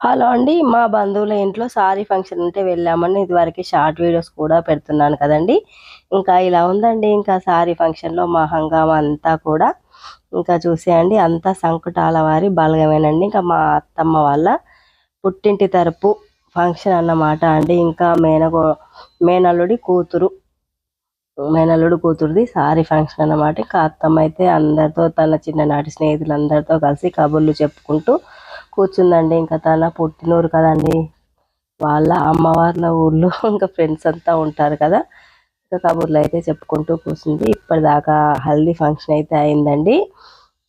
Hello అండి మా బంధువుల ఇంట్లో సారీ ఫంక్షన్ ఉంటే వెళ్ళామని ఇదివరకు షార్ట్ వీడియోస్ కూడా పెడుతున్నాను కదండి. ఇంకా ఇలా ఉందండి ఇంకా సారీ ఫంక్షన్లో మా హంగామా అంతా కూడా. ఇంకా చూసేయండి అంతా సంకుటాల వారి బలగమేనండి. ఇంకా మా అత్తమ్మ వాళ్ళ పుట్టింటి తరపు ఫంక్షన్ అన్నమాట అండి. ఇంకా మేనగో మేనల్లుడి కూతురు మేనల్లుడు కూతురుది సారీ ఫంక్షన్ అన్నమాట. ఇంకా అత్తమ్మ అయితే అందరితో తన చిన్ననాటి స్నేహితులందరితో కలిసి కబుర్లు చెప్పుకుంటూ కూర్చుందండి. ఇంకా తన పుట్టినూరు కదండి. వాళ్ళ అమ్మవార్ల ఊర్లో ఇంకా ఫ్రెండ్స్ అంతా ఉంటారు కదా. ఇంకా కబుర్లు అయితే చెప్పుకుంటూ కూర్చుంది. ఇప్పటిదాకా హల్దీ ఫంక్షన్ అయితే అయిందండి.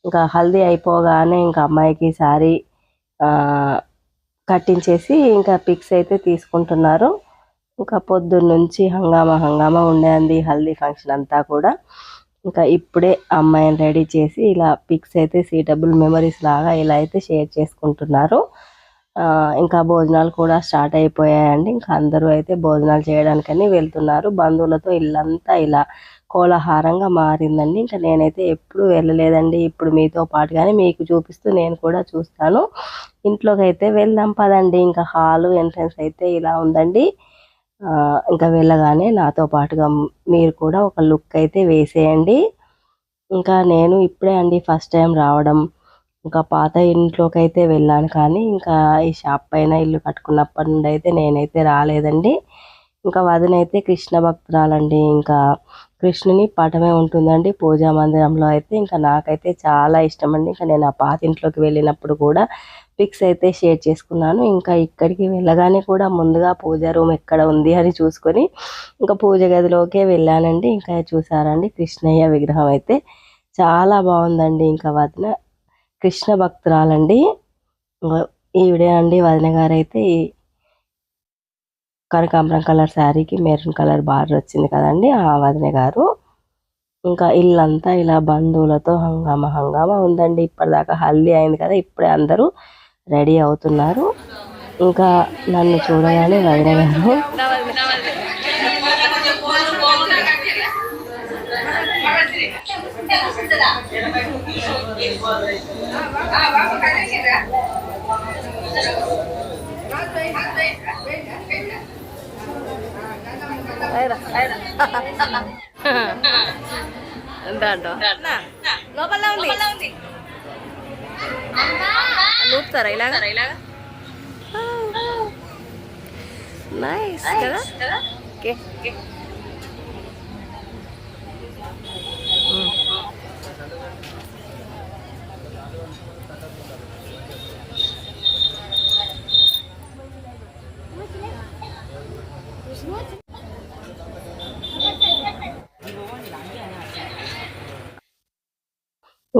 ఇంకా హల్దీ అయిపోగానే ఇంకా అమ్మాయికి సారీ కట్టించేసి ఇంకా పిక్స్ అయితే తీసుకుంటున్నారు. ఇంకా పొద్దున్న నుంచి హంగామా హంగామా ఉండేది హల్దీ ఫంక్షన్ అంతా కూడా. ఇంకా ఇప్పుడే అమ్మాయిని రెడీ చేసి ఇలా పిక్స్ అయితే సీటబుల్ మెమరీస్ లాగా ఇలా అయితే షేర్ చేసుకుంటున్నారు. ఇంకా భోజనాలు కూడా స్టార్ట్ అయిపోయాయండి. ఇంకా అందరూ అయితే భోజనాలు చేయడానికని వెళ్తున్నారు. బంధువులతో ఇల్లంతా ఇలా కోలాహారంగా మారిందండి. ఇంకా నేనైతే ఎప్పుడు వెళ్ళలేదండి. ఇప్పుడు మీతో పాటుగానే మీకు చూపిస్తూ నేను కూడా చూస్తాను. ఇంట్లోకి అయితే వెళ్దాం పదండి. ఇంకా హాలు ఎంట్రన్స్ అయితే ఇలా ఉందండి. ఇంకా వెళ్ళగానే నాతో పాటుగా మీరు కూడా ఒక లుక్ అయితే వేసేయండి. ఇంకా నేను ఇప్పుడే అండి ఫస్ట్ టైం రావడం. ఇంకా పాత ఇంట్లోకి అయితే వెళ్ళాను కానీ ఇంకా ఈ షాప్ పైన ఇల్లు కట్టుకున్నప్పటి నుండి అయితే నేనైతే రాలేదండి. ఇంకా వదినైతే కృష్ణ భక్తురాలండి. ఇంకా కృష్ణుని పటమే ఉంటుందండి పూజా మందిరంలో అయితే. ఇంకా నాకైతే చాలా ఇష్టం అండి ఇంకా నేను ఆ పాత ఇంట్లోకి వెళ్ళినప్పుడు కూడా పిక్స్ అయితే షేర్ చేసుకున్నాను. ఇంకా ఇక్కడికి వెళ్ళగానే కూడా ముందుగా పూజ రూమ్ ఎక్కడ ఉంది అని చూసుకొని ఇంకా పూజ గదిలోకే వెళ్ళానండి. ఇంకా చూసారండి కృష్ణయ్య విగ్రహం అయితే. చాలా బాగుందండి ఇంకా వదిన కృష్ణ భక్తురాలండి. ఈవిడే అండి వదిన గారు అయితే ఈ కనకాంబరం కలర్ శారీకి మెరూన్ కలర్ బార్డర్ వచ్చింది కదండి ఆ వదిన గారు. ఇంకా ఇల్లంతా ఇలా బంధువులతో హంగామా హంగామా ఉందండి. ఇప్పటిదాకా హల్దీ అయింది కదా ఇప్పుడే అందరూ రెడీ అవుతున్నారు. ఇంకా నన్ను చూడగానే వదిన గారు. లోపల ఉంది. లూపుతారా ఇలాగా నైస్ కదా ఓకే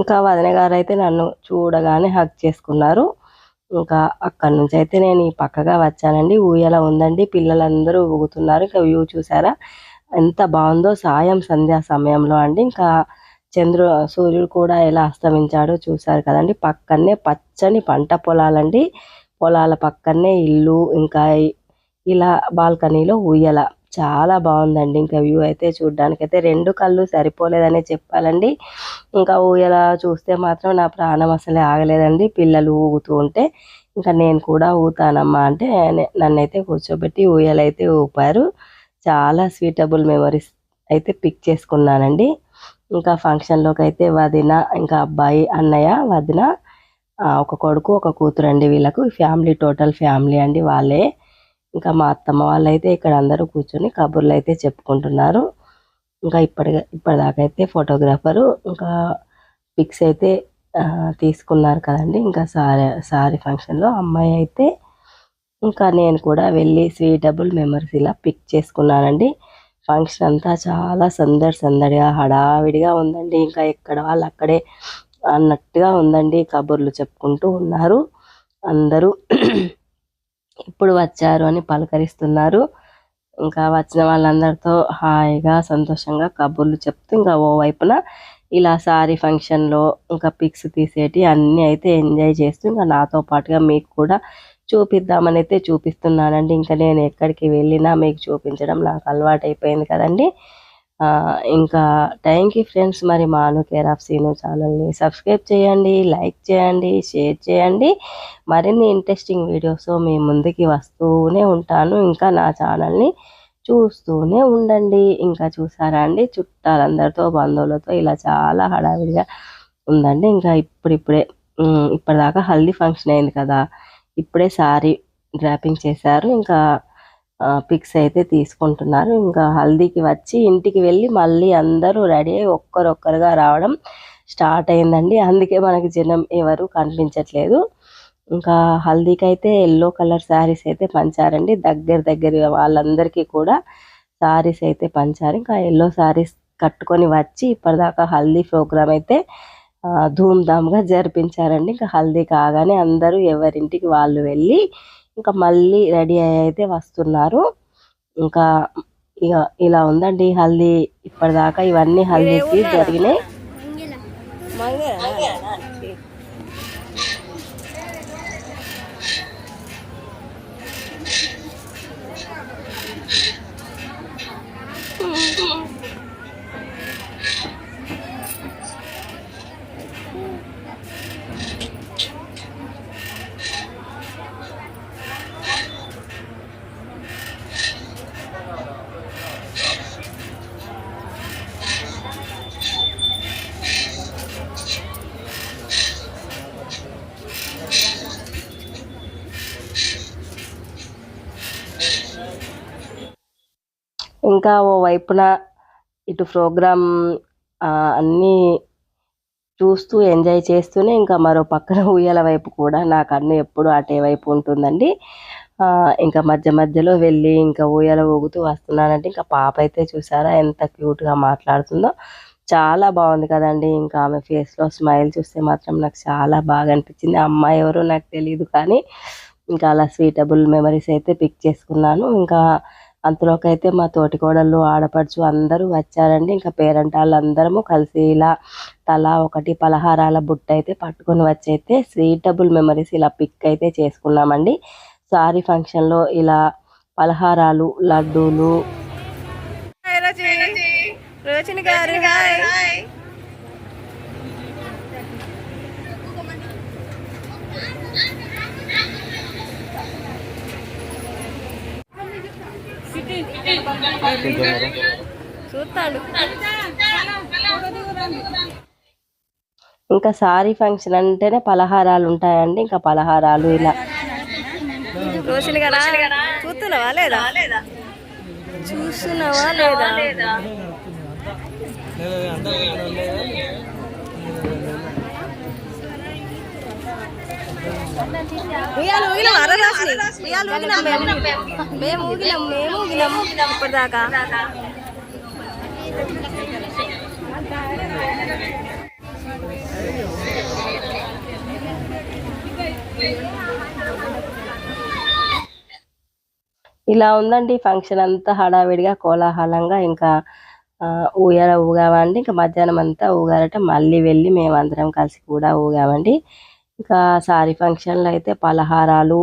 ఇంకా వదిన గారు అయితే నన్ను చూడగానే హక్ చేసుకున్నారు. ఇంకా అక్కడి నుంచి అయితే నేను ఈ పక్కగా వచ్చానండి. ఊయల ఉందండి. పిల్లలందరూ ఊగుతున్నారు. ఇంకా వ్యూ చూసారా? ఎంత బాగుందో సాయం సంధ్యా సమయంలో అండి. ఇంకా చంద్రు సూర్యుడు కూడా ఎలా అస్తమించాడో చూసారు కదండి. పక్కనే పచ్చని పంట పొలాలండి. పొలాల పక్కనే ఇల్లు ఇంకా ఇలా బాల్కనీలో ఊయల చాలా బాగుందండి. ఇంకా వ్యూ అయితే చూడడానికైతే రెండు కళ్ళు సరిపోలేదనే చెప్పాలండి. ఇంకా ఊయల చూస్తే మాత్రం నా ప్రాణం అసలే ఆగలేదండి. పిల్లలు ఊగుతూ ఉంటే ఇంకా నేను కూడా ఊతానమ్మా అంటే నన్నైతే కూర్చోబెట్టి ఊయలైతే ఊపారు. చాలా స్వీటబుల్ మెమరీస్ అయితే పిక్ చేసుకున్నానండి. ఇంకా ఫంక్షన్లోకి అయితే వదిన ఇంకా అబ్బాయి అన్నయ్య వదిన ఒక కొడుకు ఒక కూతురు అండి వీళ్ళకు. ఫ్యామిలీ టోటల్ ఫ్యామిలీ అండి వాళ్ళే. ఇంకా మా అత్తమ్మ వాళ్ళు అయితే ఇక్కడ అందరూ కూర్చొని కబుర్లు అయితే చెప్పుకుంటున్నారు. ఇంకా ఇప్పటి ఇప్పటిదాకా అయితే ఫోటోగ్రాఫరు ఇంకా పిక్స్ అయితే తీసుకున్నారు కదండి. ఇంకా సారీ సారీ ఫంక్షన్లో అమ్మాయి అయితే ఇంకా నేను కూడా వెళ్ళి స్వీటబుల్ మెమరీస్ ఇలా పిక్ చేసుకున్నానండి. ఫంక్షన్ అంతా చాలా సందడి సందడిగా హడావిడిగా ఉందండి. ఇంకా ఎక్కడ వాళ్ళు అక్కడే అన్నట్టుగా ఉందండి. కబుర్లు చెప్పుకుంటూ ఉన్నారు. అందరూ ఇప్పుడు వచ్చారు అని పలకరిస్తున్నారు. ఇంకా వచ్చిన వాళ్ళందరితో హాయిగా సంతోషంగా కబుర్లు చెప్తూ ఇంకా ఓ వైపున ఇలా సారీ ఫంక్షన్లో ఇంకా పిక్స్ తీసేటి అన్నీ అయితే ఎంజాయ్ చేస్తూ ఇంకా నాతో పాటుగా మీకు కూడా చూపిద్దామని అయితే చూపిస్తున్నానండి. ఇంకా నేను ఎక్కడికి వెళ్ళినా మీకు చూపించడం నాకు అలవాటు అయిపోయింది కదండి. ఇంకా థ్యాంక్ యూ ఫ్రెండ్స్ మరి మాను కేర్ ఆఫ్ సీను ఛానల్ని సబ్స్క్రైబ్ చేయండి లైక్ చేయండి షేర్ చేయండి. మరిన్ని ఇంట్రెస్టింగ్ వీడియోస్ మీ ముందుకి వస్తూనే ఉంటాను. ఇంకా నా ఛానల్ని చూస్తూనే ఉండండి. ఇంకా చూసారా అండి? చుట్టాలందరితో బంధువులతో ఇలా చాలా హడావిడిగా ఉందండి. ఇంకా ఇప్పుడిప్పుడే ఇప్పటిదాకా హల్దీ ఫంక్షన్ అయింది కదా. ఇప్పుడే సారీ డ్రాపింగ్ చేశారు. ఇంకా పిక్స్ అయితే తీసుకుంటున్నారు. ఇంకా హల్దీకి వచ్చి ఇంటికి వెళ్ళి మళ్ళీ అందరూ రెడీ అయ్యి ఒక్కరొక్కరుగా రావడం స్టార్ట్ అయిందండి. అందుకే మనకి జనం ఎవరు కనిపించట్లేదు. ఇంకా హల్దీకి అయితే ఎల్లో కలర్ శారీస్ అయితే పంచారండి. దగ్గర దగ్గర వాళ్ళందరికీ కూడా శారీస్ అయితే పంచారు. ఇంకా ఎల్లో శారీస్ కట్టుకొని వచ్చి ఇప్పటిదాకా హల్దీ ప్రోగ్రామ్ అయితే ధూమ్ధామ్గా జరిపించారండి. ఇంకా హల్దీ కాగానే అందరూ ఎవరింటికి వాళ్ళు వెళ్ళి ఇంకా మళ్ళీ రెడీ అయితే వస్తున్నారు. ఇంకా ఇక ఇలా ఉందండి హల్దీ ఇప్పటిదాకా ఇవన్నీ హల్దీకి జరిగినాయి. ఇంకా ఓ వైపున ఇటు ప్రోగ్రామ్ అన్నీ చూస్తూ ఎంజాయ్ చేస్తూనే ఇంకా మరో పక్కన ఉయ్యాల వైపు కూడా నా కన్ను ఎప్పుడు అటే వైపు ఉంటుందండి. ఇంకా మధ్య మధ్యలో వెళ్ళి ఇంకా ఊయల ఊగుతూ వస్తున్నానంటే ఇంకా పాప అయితే చూసారా ఎంత క్యూట్గా మాట్లాడుతుందో. చాలా బాగుంది కదండి. ఇంకా ఆమె ఫేస్లో స్మైల్ చూస్తే మాత్రం నాకు చాలా బాగా అనిపించింది. అమ్మాయి ఎవరో నాకు తెలియదు కానీ ఇంకా అలా స్వీటబుల్ మెమరీస్ అయితే పిక్ చేసుకున్నాను. ఇంకా అంతలోకి అయితే మా తోటికోడళ్ళు ఆడపడుచు అందరూ వచ్చారండి. ఇంకా పేరెంట్ వాళ్ళందరము కలిసి ఇలా తలా ఒకటి పలహారాల బుట్ట అయితే పట్టుకొని వచ్చైతే స్వీటబుల్ మెమరీస్ ఇలా పిక్ అయితే చేసుకున్నామండి. సారీ ఫంక్షన్లో ఇలా పలహారాలు లడ్డూలు. గారు చూస్తాడు. ఇంకా సారీ ఫంక్షన్ అంటేనే పలహారాలు ఉంటాయండి ఇంకా పలహారాలు ఇలా. రోషిని గారా చూస్తున్నావా లేదా? చూస్తున్నావా లేదా. ఉయ్యాలు ఊగినాం అరరాశి ఉయ్యాలు ఊగినాం మేము. మేము ఊగినాం మేము ఊగినాం ఇప్పటిదాకా. ఇలా ఉందండి ఫంక్షన్ అంతా హడావిడిగా కోలాహలంగా ఇంకా ఆ, ఊయల ఊగామండి ఇంకా మధ్యాహ్నం అంతా ఊగారట. మళ్ళీ వెళ్ళి మేమందరం కలిసి కూడా ఊగామండి. ఇంకా సారీ ఫంక్షన్లో అయితే పలహారాలు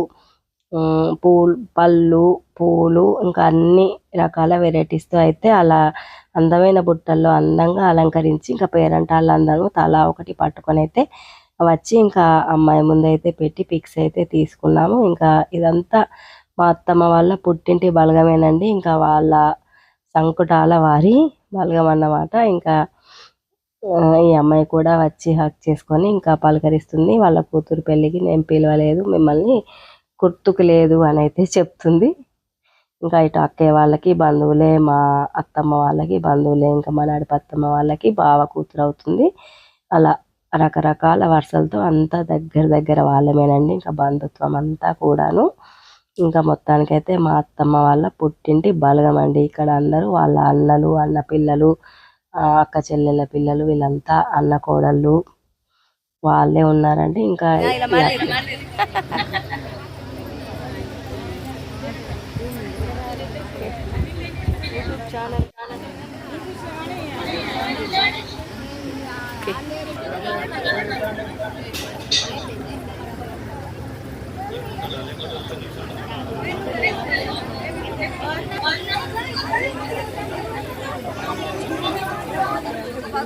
పూలు పళ్ళు పూలు ఇంకా అన్ని రకాల వెరైటీస్తో అయితే అలా అందమైన బుట్టల్లో అందంగా అలంకరించి ఇంకా పేరెంట్ వాళ్ళందరూ తలా ఒకటి పట్టుకొని అయితే వచ్చి ఇంకా అమ్మాయి ముందు అయితే పెట్టి పిక్స్ అయితే తీసుకున్నాము. ఇంకా ఇదంతా మా అత్తమ్మ వాళ్ళ పుట్టింటి బలగమేనండి. ఇంకా వాళ్ళ సంకుటాల వారి బలగం అన్నమాట ఇంకా ఈ అమ్మాయి కూడా వచ్చి హక్ చేసుకొని ఇంకా పలకరిస్తుంది. వాళ్ళ కూతురు పెళ్ళికి నేను పిలవలేదు మిమ్మల్ని గుర్తుకు లేదు అని అయితే చెప్తుంది. ఇంకా ఇటు అక్కయ్య వాళ్ళకి బంధువులే మా అత్తమ్మ వాళ్ళకి బంధువులే ఇంకా మా నడిపత్తమ్మ వాళ్ళకి బావ కూతురు అవుతుంది. అలా రకరకాల వరుసలతో అంతా దగ్గర దగ్గర వాళ్ళమేనండి. ఇంకా బంధుత్వం అంతా కూడాను. ఇంకా మొత్తానికైతే మా అత్తమ్మ వాళ్ళ పుట్టింటి బలగం అండి. ఇక్కడ అందరూ వాళ్ళ అన్నలు అన్న పిల్లలు అక్క చెల్లెళ్ళ పిల్లలు వీళ్ళంతా అన్న కోడళ్ళు వాళ్ళే ఉన్నారండి. ఇంకా ఇలా ఈ మరి అక్క- ఛానల్ వదిన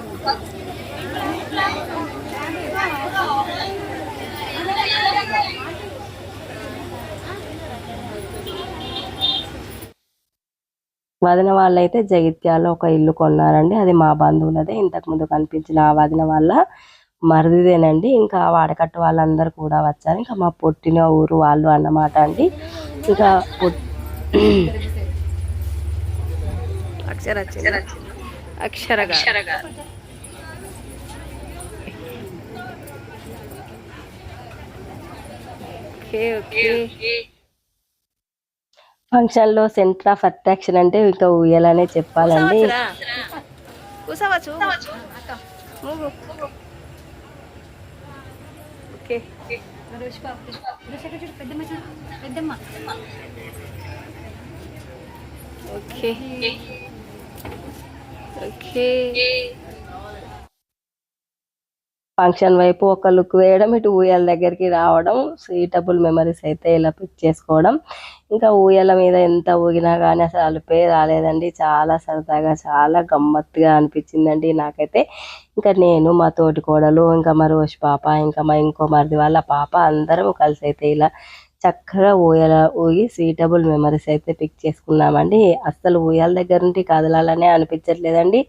వాళ్ళైతే జగిత్యాలలో ఒక ఇల్లు కొన్నారండి. అది మా బంధువులదే. ఇంతకు ముందు కనిపించిన ఆ వదిన వాళ్ళ మరిదిదేనండి. ఇంకా వాడకట్టు వాళ్ళందరూ కూడా వచ్చారు. ఇంకా మా పుట్టిన ఊరు వాళ్ళు అన్నమాట అండి. ఇంకా పుట్- అక్షర అక్షరగా ఫంక్షన్లో సెంటర్ ఆఫ్ అట్రాక్షన్ అంటే ఇంకా ఊయలనే చెప్పాలండి. ఓకే. ఫంక్షన్ వైపు ఒక లుక్ వేయడం ఇటు ఊయల దగ్గరికి రావడం సీటబుల్ మెమరీస్ అయితే ఇలా పిక్ చేసుకోవడం. ఇంకా ఊయల మీద ఎంత ఊగినా కానీ అసలు అలుపే రాలేదండి. చాలా సరదాగా చాలా గమ్మత్తుగా అనిపించిందండి నాకైతే. ఇంకా నేను మా తోటి కోడలు ఇంకా మా రోజు పాప ఇంకా మా ఇంకో మరిది వాళ్ళ పాప అందరం కలిసి అయితే ఇలా చక్కగా ఊయల ఊగి సీటబుల్ మెమరీస్ అయితే పిక్ చేసుకున్నామండి. అస్సలు ఊయల దగ్గర నుండి కదలాలనే అనిపించట్లేదండి.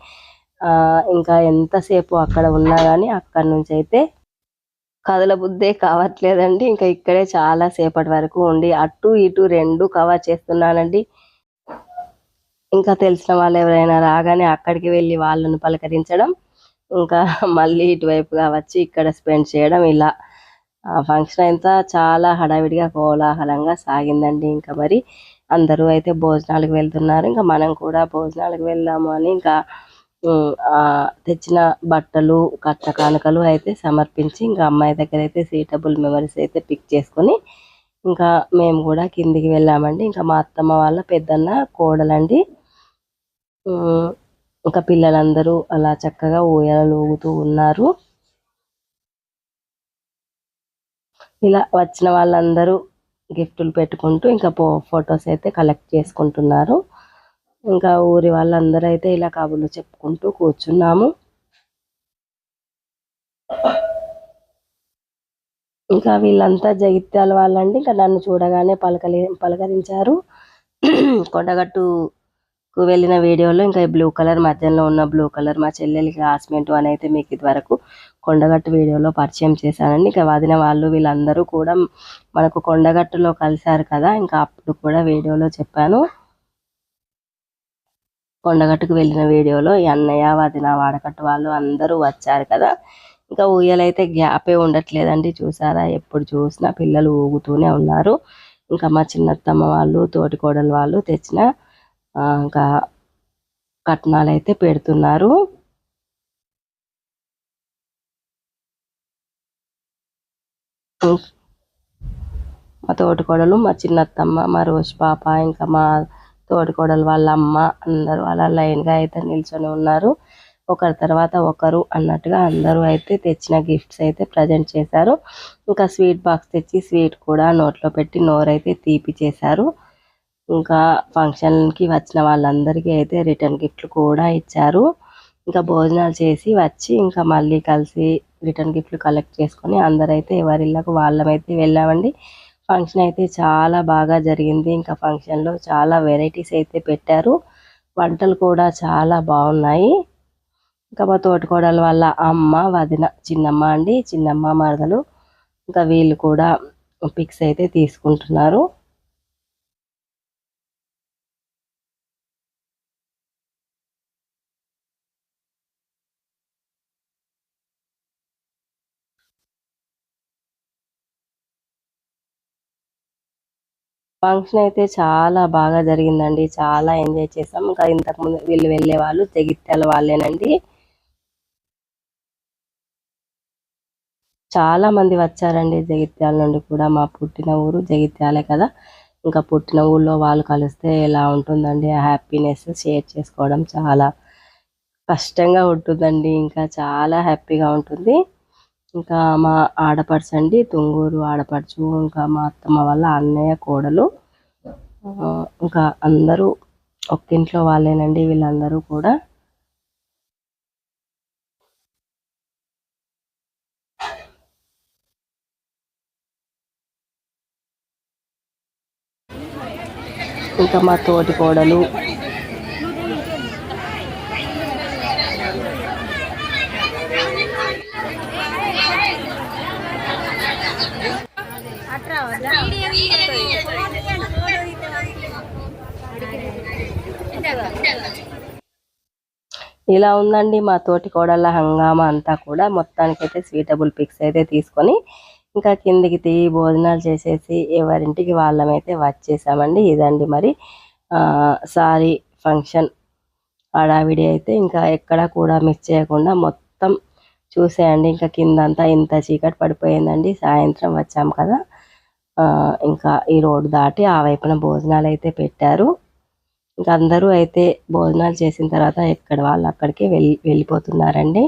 ఇంకా ఎంతసేపు అక్కడ ఉన్నా కానీ అక్కడి నుంచి అయితే కదలబుద్దే కావట్లేదండి. ఇంకా ఇక్కడే చాలా సేపటి వరకు ఉండి అటు ఇటు రెండు కవర్ చేస్తున్నానండి. ఇంకా తెలిసిన వాళ్ళు ఎవరైనా రాగానే అక్కడికి వెళ్ళి వాళ్ళను పలకరించడం ఇంకా మళ్ళీ ఇటువైపుగా వచ్చి ఇక్కడ స్పెండ్ చేయడం ఇలా ఆ ఫంక్షన్ అంతా చాలా హడావిడిగా కోలాహలంగా సాగిందండి. ఇంకా మరి అందరూ అయితే భోజనాలకు వెళ్తున్నారు. ఇంకా మనం కూడా భోజనాలకు వెళ్దాము అని ఇంకా తెచ్చిన బట్టలు కట్ట కానుకలు అయితే సమర్పించి ఇంకా అమ్మాయి దగ్గర అయితే సీటబుల్ మెమరీస్ అయితే పిక్ చేసుకొని ఇంకా మేము కూడా కిందికి వెళ్ళామండి. ఇంకా మా అత్తమ్మ వాళ్ళ పెద్దన్న కోడలండి. ఇంకా పిల్లలందరూ అలా చక్కగా ఊయలు ఊగుతూ ఉన్నారు. ఇలా వచ్చిన వాళ్ళందరూ గిఫ్టులు పెట్టుకుంటూ ఇంకా పో ఫొటోస్ అయితే కలెక్ట్ చేసుకుంటున్నారు. ఇంకా ఊరి వాళ్ళందరూ అయితే ఇలా కబుర్లు చెప్పుకుంటూ కూర్చున్నాము. ఇంకా వీళ్ళంతా జగిత్యాల వాళ్ళండి. ఇంకా నన్ను చూడగానే పలకలి పలకరించారు. కొండగట్టు వెళ్ళిన వీడియోలో ఇంకా ఈ బ్లూ కలర్ మధ్యలో ఉన్న బ్లూ కలర్ మా చెల్లెలి క్లాస్మేట్ అని అయితే మీకు ఇదివరకు కొండగట్టు వీడియోలో పరిచయం చేశానండి. ఇంకా వదిన వాళ్ళు వీళ్ళందరూ కూడా మనకు కొండగట్టులో కలిశారు కదా ఇంకా అప్పుడు కూడా వీడియోలో చెప్పాను. కొండగట్టుకు వెళ్ళిన వీడియోలో ఈ అన్నయ్య వదిన వాడకట్టు వాళ్ళు అందరూ వచ్చారు కదా. ఇంకా ఊయలైతే గ్యాపే ఉండట్లేదండి చూసారా? ఎప్పుడు చూసినా పిల్లలు ఊగుతూనే ఉన్నారు. ఇంకా మా చిన్నత్తమ్మ వాళ్ళు తోటి కోడలు వాళ్ళు తెచ్చిన ఇంకా కట్నాలు అయితే పెడుతున్నారు. మా తోటికోడలు మా చిన్నత్తమ్మ మా రోజు పాప ఇంకా మా తోటికోడలు వాళ్ళ అమ్మ అందరూ అలా లైన్గా అయితే నిల్చొని ఉన్నారు. ఒకరి తర్వాత ఒకరు అన్నట్టుగా అందరూ అయితే తెచ్చిన గిఫ్ట్స్ అయితే ప్రజెంట్ చేశారు. ఇంకా స్వీట్ బాక్స్ తెచ్చి స్వీట్ కూడా నోట్లో పెట్టి నోరైతే తీపి చేశారు. ఇంకా ఫంక్షన్కి వచ్చిన వాళ్ళందరికీ అయితే రిటర్న్ గిఫ్ట్లు కూడా ఇచ్చారు. ఇంకా భోజనాలు చేసి వచ్చి ఇంకా మళ్ళీ కలిసి రిటర్న్ గిఫ్ట్లు కలెక్ట్ చేసుకొని అందరైతే ఎవరిళ్ళకు వాళ్ళమైతే వెళ్ళామండి. ఫంక్షన్ అయితే చాలా బాగా జరిగింది. ఇంకా ఫంక్షన్లో చాలా వెరైటీస్ అయితే పెట్టారు. వంటలు కూడా చాలా బాగున్నాయి. ఇంకా మా తోటకోడల వాళ్ళ అమ్మ వదిన చిన్నమ్మ అండి. చిన్నమ్మ మరదలు. ఇంకా వీళ్ళు కూడా పిక్స్ అయితే తీసుకుంటున్నారు. ఫంక్షన్ అయితే చాలా బాగా జరిగిందండి. చాలా ఎంజాయ్ చేసాం. ఇంకా ఇంతకుముందు వీళ్ళు వెళ్ళే వాళ్ళు జగిత్యాల వాళ్ళేనండి. చాలా మంది వచ్చారండి జగిత్యాల నుండి కూడా. మా పుట్టిన ఊరు జగిత్యాలే కదా. ఇంకా పుట్టిన ఊళ్ళో వాళ్ళు కలిస్తే ఎలా ఉంటుందండి? ఆ హ్యాపీనెస్ షేర్ చేసుకోవడం చాలా కష్టంగా ఉంటుందండి. ఇంకా చాలా హ్యాపీగా ఉంటుంది. ఇంకా మా ఆడపడుచు అండి తుంగూరు ఆడపడుచు ఇంకా మా అత్తమ్మ వాళ్ళ అన్నయ్య కోడలు. ఇంకా అందరూ ఒక్కింట్లో వాళ్ళేనండి వీళ్ళందరూ కూడా. ఇంకా మా తోటి కోడలు ఇలా ఉందండి మా తోటి కోడళ్ళ హంగామా అంతా కూడా మొత్తానికైతే స్వీటబుల్ పిక్స్ అయితే తీసుకొని ఇంకా కిందికి దిగి భోజనాలు చేసేసి ఎవరింటికి వాళ్ళమైతే వచ్చేసామండి. ఇదండి మరి సారీ ఫంక్షన్ హడావిడి అయితే ఇంకా ఎక్కడ కూడా మిస్ చేయకుండా మొత్తం చూసేయండి. ఇంకా కిందంతా ఇంత చీకటి పడిపోయిందండి. సాయంత్రం వచ్చాం కదా. ఇంకా ఈ రోడ్డు దాటి ఆ వైపున భోజనాలు అయితే పెట్టారు. ఇంకా అందరూ అయితే భోజనాలు చేసిన తర్వాత ఎక్కడ వాళ్ళు అక్కడికి వెళ్ళి వెళ్ళిపోతున్నారండి.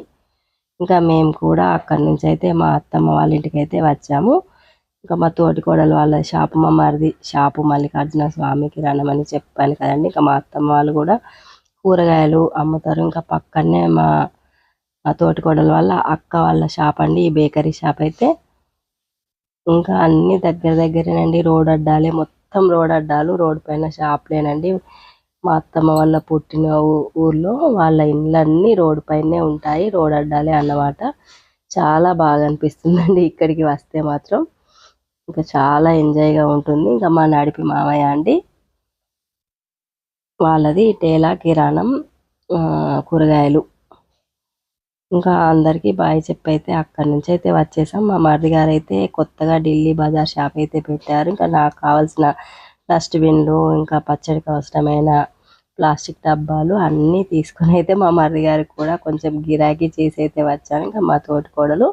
ఇంకా మేము కూడా అక్కడి నుంచి అయితే మా అత్తమ్మ వాళ్ళ ఇంటికి అయితే వచ్చాము. ఇంకా మా తోటికోడలు వాళ్ళ షాపు మా మరిది షాపు మల్లికార్జున స్వామి కిరాణం అని చెప్పాను కదండి. ఇంకా మా అత్తమ్మ వాళ్ళు కూడా కూరగాయలు అమ్ముతారు. ఇంకా పక్కనే మా మా తోటికోడలు వాళ్ళ అక్క వాళ్ళ షాప్ అండి. ఈ బేకరీ షాప్ అయితే ఇంకా అన్ని దగ్గర దగ్గరేనండి. రోడ్ అడ్డాలే మొత్తం రోడ్ అడ్డాలు. రోడ్ పైన షాప్లేనండి మా అత్తమ్మ వాళ్ళ పుట్టిన ఊర్లో వాళ్ళ ఇండ్లన్నీ రోడ్ పైనే ఉంటాయి రోడ్ అడ్డాలే అన్నమాట. చాలా బాగా అనిపిస్తుందండి ఇక్కడికి వస్తే మాత్రం. ఇంకా చాలా ఎంజాయ్గా ఉంటుంది. ఇంకా మా నడిపి మామయ్య అండి. వాళ్ళది టేలా కిరాణం కూరగాయలు. ఇంకా అందరికీ బాయ్ చెప్పైతే అక్కడి నుంచి అయితే వచ్చేసాం. మా మరిది గారు అయితే కొత్తగా ఢిల్లీ బజార్ షాప్ అయితే పెట్టారు. ఇంకా నాకు కావాల్సిన డస్ట్బిన్లు ఇంకా పచ్చడికి అవసరమైన ప్లాస్టిక్ డబ్బాలు అన్నీ తీసుకొని అయితే మా మర్రి గారికి కూడా కొంచెం గిరాకీ చేసి అయితే వచ్చాను ఇంకా మా తోటికోడలు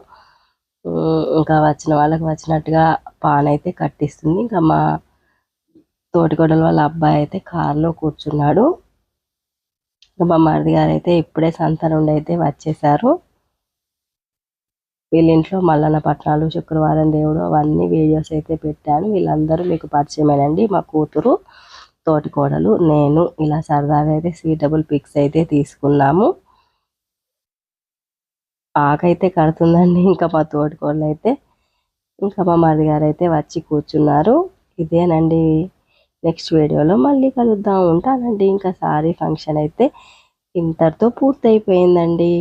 ఇంకా వచ్చిన వాళ్ళకి వచ్చినట్టుగా పాన్ అయితే కట్టిస్తుంది. ఇంకా మా తోటికోడలు వాళ్ళ అబ్బాయి అయితే కారులో కూర్చున్నాడు. ఇంకా మా మరిది గారు అయితే ఇప్పుడే సంత నుండి అయితే వచ్చేసారు. వీళ్ళింట్లో మల్లన్న పట్నాలు శుక్రవారం దేవుడు అవన్నీ వీడియోస్ అయితే పెట్టాను. వీళ్ళందరూ మీకు పరిచయమేనండి. మా కూతురు తోటి కోడలు నేను ఇలా సరదాగా అయితే సీటబుల్ పిక్స్ అయితే తీసుకున్నాము. ఆకైతే కడుతుందండి ఇంకా మా తోటి కోడలు అయితే ఇంకా మా మరిది గారు అయితే వచ్చి కూర్చున్నారు. ఇదేనండి నెక్స్ట్ వీడియోలో మళ్ళీ కలుద్దాం. ఉంటానండి. ఇంకా సారీ ఫంక్షన్ అయితే ఇంతటితో పూర్తయిపోయిందండి.